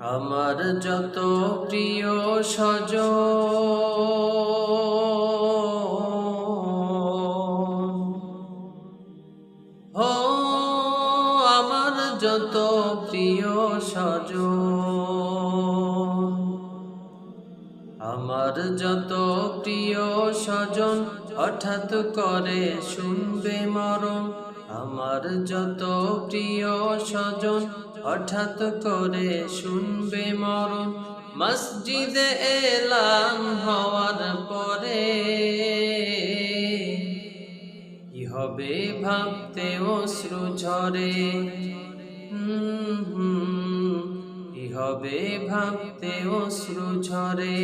আমার যত প্রিয় সজ ও, আমার যত প্রিয় সজ আমার যত প্রিয় স্বজন, হঠাৎ করে শুনবে মরণ। আমার যত প্রিয় স্বজন হঠাৎ করে শুনবে মরণ, মসজিদে এলাম হওয়ার পরে। কি হবে ভাবতে অশ্রু ঝরে। কি হবে ভাবতে অশ্রু ঝরে।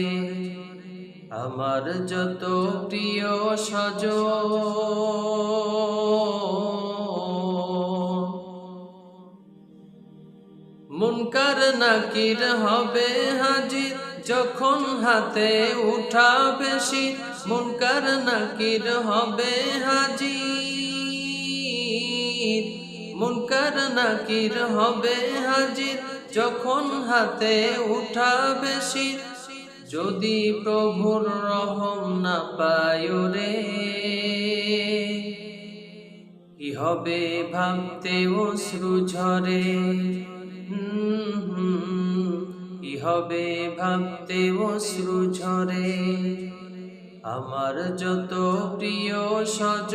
আমার যত প্রিয় সজ মুনকার নাকির হবে হাজির যখন হাতে উঠা শীত মুনকার নাকির হবে হাজির মুনকার নাকির হবে হাজির যখন হাতে উঠা শীত, যদি প্রভুর রহম না পায় রে? কি হবে ভাবতে অশ্রু ঝরে? কি হবে ভাবতে অশ্রু ঝরে। আমার যত প্রিয় সজ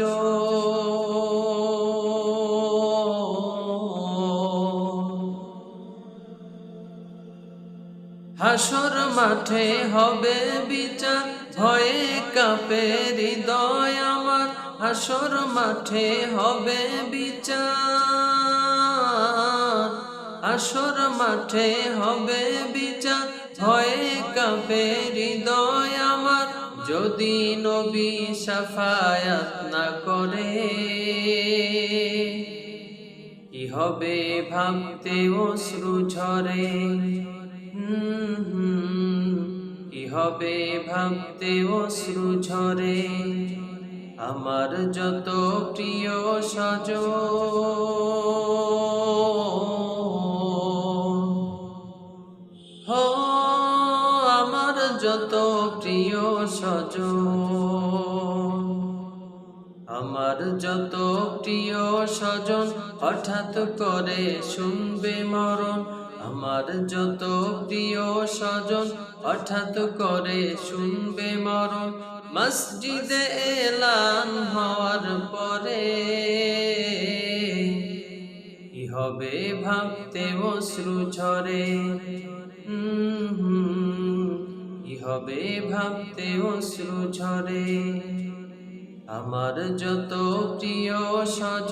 হাসর মাঠে হবে বিচার, ভয়ে কাপে হৃদয় আমার। হাসর মাঠে হবে বিচার হাসর মাঠে হবে বিচার। ভয়ে কাপে হৃদয় আমার। যদি নবী সাফায়াত না করে, কি হবে ভাবতে অশ্রু ঝরে? কি হবে ভাবতে অশ্রু ঝরে? আমার যত প্রিয় সজ যত প্রিয় সজ আমার যত প্রিয় স্বজন হঠাৎ করে শুনবে মরণ। আমার যত প্রিয় স্বজন হঠাৎ করে শুনবে মরণ। মসজিদে এলান হওয়ার পরে কি হবে ভাবতে অশ্রু ঝরে? হুম, হবে ভাবতে অশ্রু ঝরে। আমার যত প্রিয় সজ